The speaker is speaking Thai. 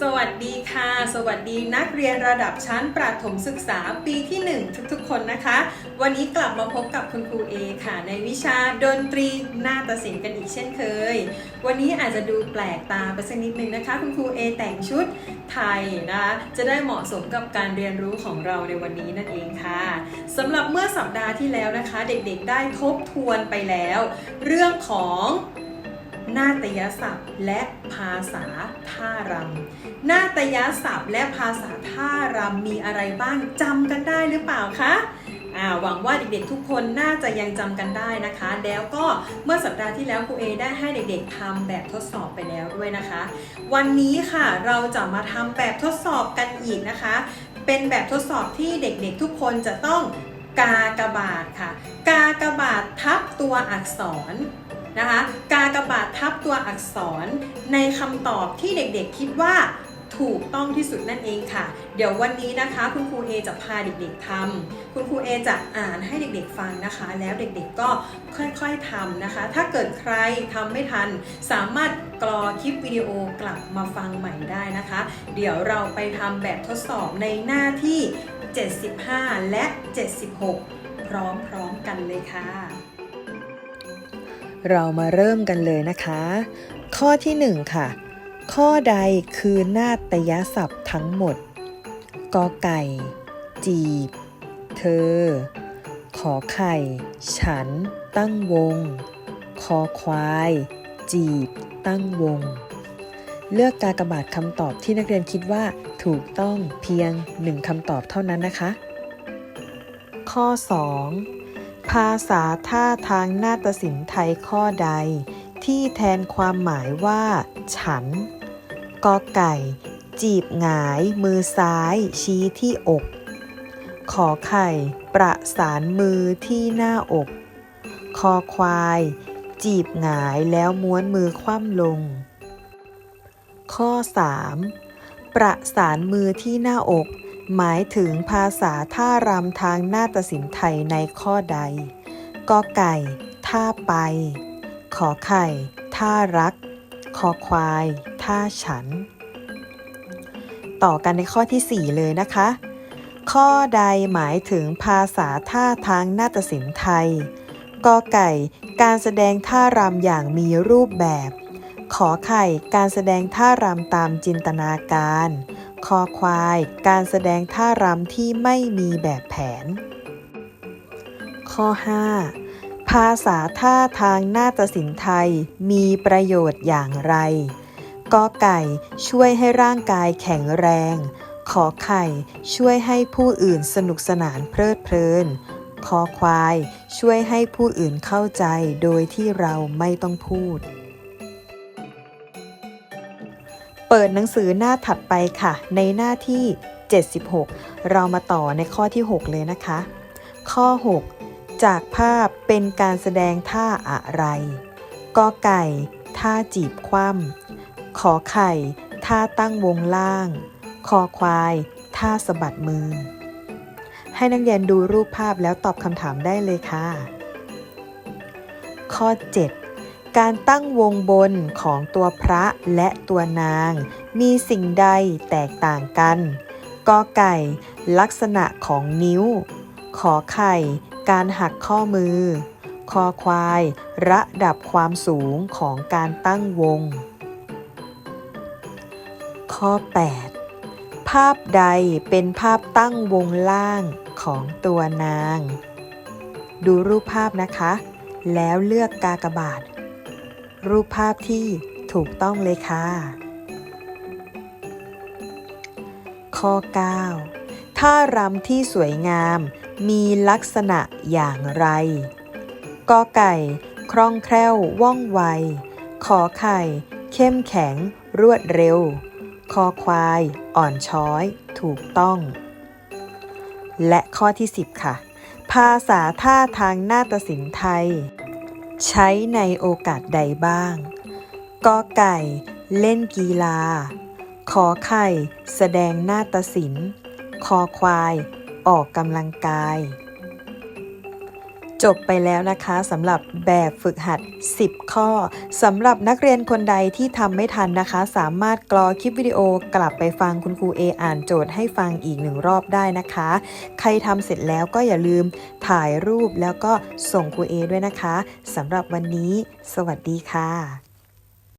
สวัสดีค่ะ สวัสดีนักเรียนระดับชั้นประถมศึกษาปีที่ 1 ทุกๆ คนนะคะ วันนี้กลับมาพบกับคุณครูเอค่ะ ในวิชาดนตรีนาฏศิลป์กันอีกเช่นเคย วันนี้อาจจะดูแปลกตาไปสักนิดนึงนะคะ คุณครูเอแต่งชุดไทยนะคะจะได้เหมาะสมกับการเรียนรู้ของเราในวันนี้นั่นเองค่ะสำหรับเมื่อสัปดาห์ที่แล้วนะคะ เด็กๆได้ทบทวนไปแล้ว เรื่องของ นาฏยศัพท์และภาษาท่ารำนาฏยศัพท์และภาษาท่ารำมีอะไรบ้างจำกันได้หรือเปล่าคะหวังว่าเด็กๆทุกคนน่าจะยังจำกันได้นะคะ แล้วก็เมื่อสัปดาห์ที่แล้วครูเอได้ให้เด็กๆทำแบบทดสอบไปแล้วด้วยนะคะ วันนี้ค่ะเราจะมาทำแบบทดสอบกันอีกนะคะ เป็นแบบทดสอบที่เด็กๆทุกคนจะต้องกากบาทค่ะ กากบาททับตัวอักษร นะคะกากบาททับตัวอักษรในคำตอบที่เด็กๆคิดว่าถูกต้องที่สุดนั่นเองค่ะ เดี๋ยววันนี้นะคะ คุณครูเอจะพาเด็กๆทำคุณครูเอจะอ่านให้เด็กๆฟังนะคะ แล้วเด็กๆก็ค่อยๆทำนะคะ ถ้าเกิดใครทำไม่ทัน สามารถกรอคลิปวิดีโอกลับมาฟังใหม่ได้นะคะ เดี๋ยวเราไปทำแบบทดสอบในหน้าที่ 75 และ 76 พร้อมๆกันเลยค่ะ เรามาเริ่มกันเลยนะคะ ข้อที่1ค่ะ ข้อใดคือนาฏยศัพท์ทั้งหมด กอไก่ จีบ เธอ ขอไข่ ฉัน ตั้งวง คอควาย จีบ ตั้งวง เลือกกากบาทคำตอบที่นักเรียนคิดว่าถูกต้องเพียงหนึ่งคำตอบเท่านั้นนะคะ ข้อ 2 ภาษาท่าทางนาฏศิลป์ไทยข้อใด ที่แทนความหมายว่า ฉันกอไก่ จีบหงาย มือซ้าย ชี้ที่อก ขอไข่ ประสานมือที่หน้าอก คอควาย จีบหงายแล้วม้วนมือคว่ำลง ข้อ 3 ประสานมือที่หน้าอก หมายถึงภาษาท่ารำทางนาฏศิลป์ไทยในข้อใดกอไก่ ท่าไป ขอไข่ ท่ารัก คอควาย ท่าฉัน ต่อกันในข้อที่ 4 เลยนะคะ ข้อใดหมายถึงภาษาท่าทางนาฏศิลป์ไทยกอไก่ การแสดงท่ารำอย่างมีรูปแบบ ขอไข่ การแสดงท่ารำตามจินตนาการ คอควาย การแสดงท่ารำที่ไม่มีแบบแผน ข้อ 5 ภาษาท่าทางนาฏศิลป์ไทยมีประโยชน์อย่างไรกอไก่ช่วยให้ร่างกายแข็งแรง ขอไข่ช่วยให้ผู้อื่นสนุกสนานเพลิดเพลิน คอควายช่วยให้ผู้อื่นเข้าใจโดยที่เราไม่ต้องพูด เปิดหนังสือหน้าถัดไปค่ะ ในหน้าที่ 76 เรามาต่อในข้อที่ 6 เลยนะคะ ข้อ 6 จากภาพเป็นการแสดงท่าอะไรกอไก่ ท่าจีบคว่ำขอไข่ ท่าตั้งวงล่าง คอควาย ท่าสะบัดมือ ให้นักเรียนดูรูปภาพแล้วตอบคำถามได้เลยค่ะ ข้อ 7 การตั้งวงบนของตัวพระและตัวนาง มีสิ่งใดแตกต่างกันกอไก่ ลักษณะของนิ้ว ขอไข่ การหักข้อมือ คอควาย ระดับความสูงของการตั้งวง ข้อ 8 ภาพใดเป็นภาพตั้งวงล่างของตัวนาง ดูรูปภาพนะคะ แล้วเลือกกากบาท รูปภาพที่ถูกต้องเลยค่ะ ข้อ 9 ท่ารำที่สวยงามมีลักษณะอย่างไรกอไก่ คล่องแคล่วว่องไว ขอไข่ เข้มแข็ง รวดเร็ว คอควาย อ่อนช้อย ถูกต้อง และข้อที่ 10 ค่ะ ภาษาท่าทางนาฏศิลป์ไทย ใช้ในโอกาสใดบ้าง กอไก่ เล่นกีฬา ขอไข่ แสดงหน้าตศิลป์คอควาย ออกกำลังกาย จบไปแล้วนะคะสำหรับแบบฝึกหัด 10 ข้อสำหรับนักเรียนคนใดที่ทำไม่ทันนะคะ สามารถกรอคลิปวิดีโอกลับไปฟังคุณครูเออ่านโจทย์ให้ฟังอีกหนึ่งรอบได้นะคะ ใครทำเสร็จแล้วก็อย่าลืมถ่ายรูปแล้วก็ส่งครูเอด้วยนะคะสำหรับวันนี้ สวัสดีค่ะ